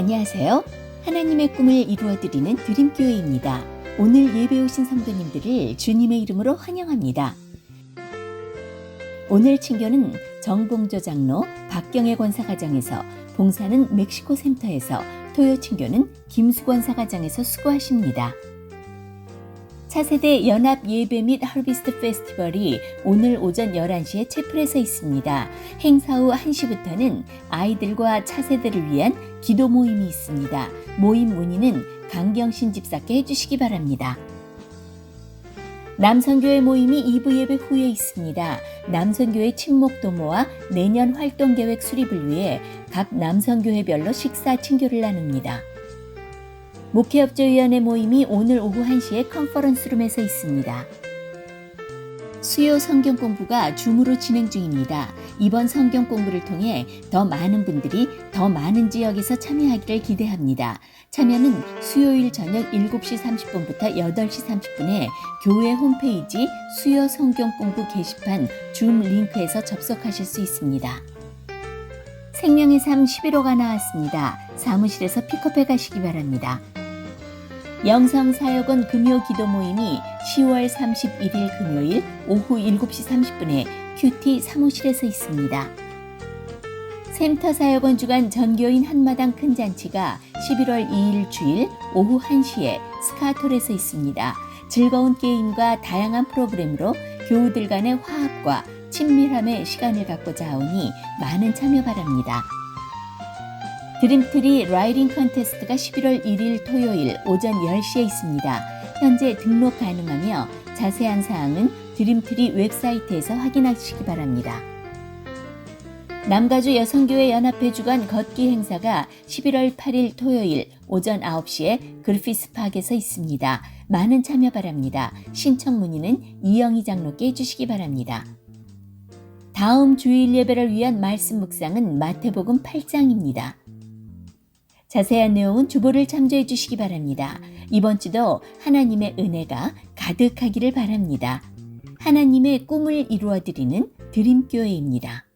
안녕하세요. 하나님의 꿈을 이루어드리는 드림교회입니다. 오늘 예배 오신 성도님들을 주님의 이름으로 환영합니다. 오늘 친교는 정봉조 장로 박경애 권사가장에서 봉사는 멕시코 센터에서 토요 친교는 김수권 사가장에서 수고하십니다. 차세대 연합 예배 및 하르비스트 페스티벌이 오늘 오전 11시에 채플에서 있습니다. 행사 후 1시부터는 아이들과 차세대를 위한 기도 모임이 있습니다. 모임 문의는 강경신 집사께 해주시기 바랍니다. 남선교회 모임이 2부 예배 후에 있습니다. 남선교회 친목 도모와 내년 활동 계획 수립을 위해 각 남선교회별로 식사 친교를 나눕니다. 목회협조위원회 모임이 오늘 오후 1시에 컨퍼런스룸에서 있습니다. 수요 성경 공부가 줌으로 진행 중입니다. 이번 성경 공부를 통해 더 많은 분들이 더 많은 지역에서 참여하기를 기대합니다. 참여는 수요일 저녁 7시 30분부터 8시 30분에 교회 홈페이지 수요 성경 공부 게시판 줌 링크에서 접속하실 수 있습니다. 생명의 삶 11호가 나왔습니다. 사무실에서 픽업해 가시기 바랍니다. 영성사역원 금요 기도 모임이 10월 31일 금요일 오후 7시 30분에 큐티 사무실에서 있습니다. 샘터 사역원 주간 전교인 한마당 큰 잔치가 11월 2일 주일 오후 1시에 스카톨에서 있습니다. 즐거운 게임과 다양한 프로그램으로 교우들 간의 화합과 친밀함의 시간을 갖고자 하오니 많은 참여 바랍니다. 드림트리 라이딩 컨테스트가 11월 1일 토요일 오전 10시에 있습니다. 현재 등록 가능하며 자세한 사항은 드림트리 웹사이트에서 확인하시기 바랍니다. 남가주 여성교회 연합회 주관 걷기 행사가 11월 8일 토요일 오전 9시에 글피스 파크에서 있습니다. 많은 참여 바랍니다. 신청 문의는 이영희 장로께 해주시기 바랍니다. 다음 주일 예배를 위한 말씀 묵상은 마태복음 8장입니다. 자세한 내용은 주보를 참조해 주시기 바랍니다. 이번 주도 하나님의 은혜가 가득하기를 바랍니다. 하나님의 꿈을 이루어 드리는 드림교회입니다.